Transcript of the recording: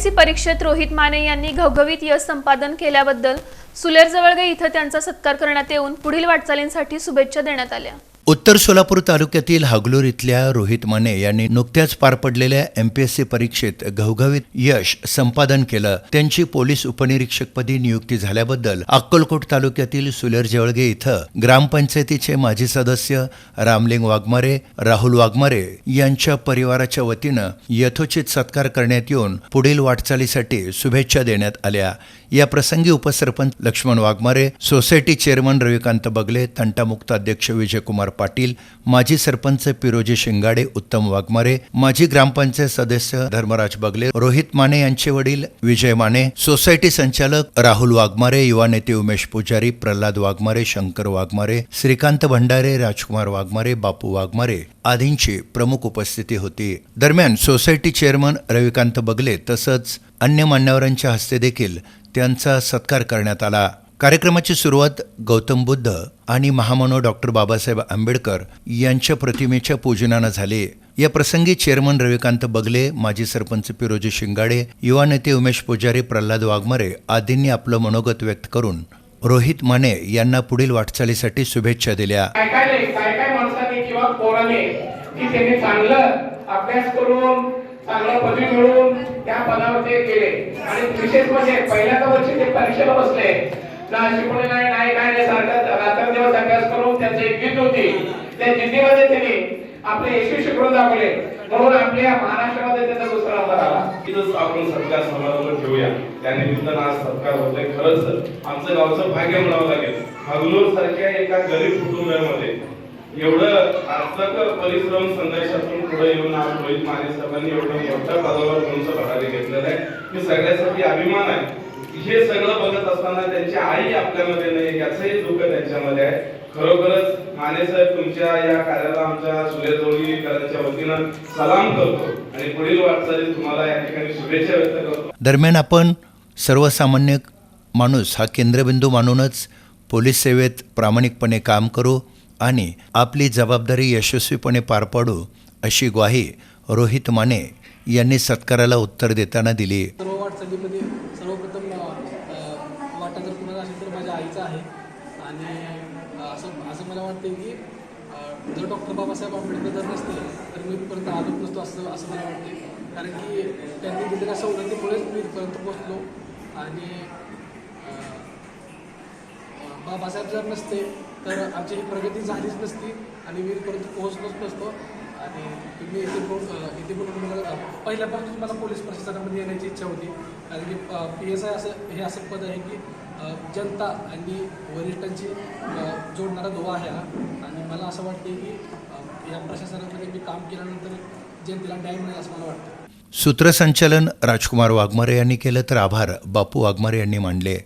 MPSC परीक्षेत रोहित माने यांनी घवघवीत यश संपादन केल्याबद्दल सुलेर जवळगे इथं त्यांचा सत्कार करण्यात येऊन पुढील वाटचालींसाठी शुभेच्छा देण्यात आल्या. उत्तर सोलापूर तालुक्यातील हागलूर इथल्या रोहित माने यांनी नुकत्याच पार पडलेल्या एमपीएससी परीक्षेत घवघवीत यश संपादन केलं. त्यांची पोलीस उपनिरीक्षकपदी नियुक्ती झाल्याबद्दल अक्कलकोट तालुक्यातील सुलेर जवळगे इथं ग्रामपंचायतीचे माजी सदस्य रामलिंग वाघमारे राहुल वाघमारे यांच्या परिवाराच्या वतीनं यथोचित सत्कार करण्यात येऊन पुढील वाटचालीसाठी शुभेच्छा देण्यात आल्या. या प्रसंगी उपसरपंच लक्ष्मण वाघमारे सोसायटी चेअरमन रविकांत बगले तंटामुक्त अध्यक्ष विजयकुमार पाटील माजी सरपंच पिरोजी शिंगाडे उत्तम वाघमारे माजी ग्रामपंचायत सदस्य धर्मराज बगले रोहित माने यांचे वडील विजय माने सोसायटी संचालक राहुल वाघमारे युवा नेते उमेश पुजारी प्रल्हाद वाघमारे शंकर वाघमारे श्रीकांत भंडारे राजकुमार वाघमारे बापू वाघमारे आदींची प्रमुख उपस्थिती होती. दरम्यान सोसायटी चेअरमन रविकांत बगले तसंच अन्य मान्यवरांच्या हस्ते देखील त्यांचा सत्कार करण्यात आला. कार्यक्रमाची सुरुवात गौतम बुद्ध आणि महामनो डॉक्टर बाबासाहेब आंबेडकर यांच्या प्रतिमेच्या पूजनानं झाली. या प्रसंगी चेअरमन रविकांत बगले माजी सरपंच पिरोजी शिंगाडे युवा नेते उमेश पुजारी प्रल्हाद वाघमारे आदींनी आपलं मनोगत व्यक्त करून रोहित माने यांना पुढील वाटचालीसाठी शुभेच्छा दिल्या. चांगलं पदवी मिळवून त्या पदावर ते गेले. आणि विशेष म्हणजे पहिल्याच वर्षी ते परीक्षेला बसले. ना शिकवले नाही नाही काय नाही सारखं रात्रंदिवस अभ्यास करून त्यांची एक जिद्द होती. त्या जिद्दीमध्ये त्यांनी आपले यशस्वी शिकवून दाखवले. म्हणून आपल्या महाराष्ट्रामध्ये त्यांचा दुसरा नंबर आला. तिथंच आपण सत्कार समारंभ ठेवूया त्यानिमित्तानं आज सत्कार होतोय. खरंच आमचं गावचं भाग्य म्हणावं लागेल. हगलूर सारख्या एका गरीब कुटुंबामध्ये एवढं अथक परिश्रम संघर्षातून पुढे येऊन आज रोहित माने साहेबांनी एवढं मोठ्या पदावर उंच पदारी घेतलेलं आहे. हे सगळ्यासाठी अभिमान आहे. हे सगळं असताना त्यांची आई आपल्यामध्ये नाही याचंही दुःख त्यांच्यामध्ये आहे. खरोखरच माने साहेब तुमच्या या कार्याला आमच्या सुरेजवळीकरांच्या वतीनं सलाम करतो आणि पुढील वाटचाली तुम्हाला या ठिकाणी शुभेच्छा व्यक्त करतो. दरम्यान आपण सर्वसामान्य माणूस हा केंद्रबिंदू मानूनच पोलीस सेवेत प्रामाणिकपणे काम करू आणि आपली जबाबदारी यशस्वीपणे पार पाडू अशी ग्वाही रोहित माने यांनी सत्काराला उत्तर देताना दिली. आहे. आणि असं असं मला वाटतं की जर डॉक्टर बाबासाहेब आंबेडकर जर नसते तर मी परत आलोच नसतो असं असं मला वाटते कारण की त्यांनी दिलेल्या सवलतीमुळेच मी इथपर्यंत पोचलो आणि बाबासाहेब जर नसते तर आमची ही प्रगती झालीच नसती आणि मी इथपर्यंत पोहोचलोच नसतो. आणि तुम्ही इथे इथे पण मला पहिल्यापासून मला पोलीस प्रशासनामध्ये येण्याची इच्छा होती. कारण की पी एस आय असं हे असं पद आहे की जनता आणि वरिष्ठांची जोडणारा दुवा आहे हा. आणि मला असं वाटते की या प्रशासनामध्ये मी काम केल्यानंतर जनतेला न्याय मिळेल असं मला वाटतं सूत्रसंचालन राजकुमार वाघमारे यांनी केलं तर आभार. बापू वाघमारे यांनी मांडले.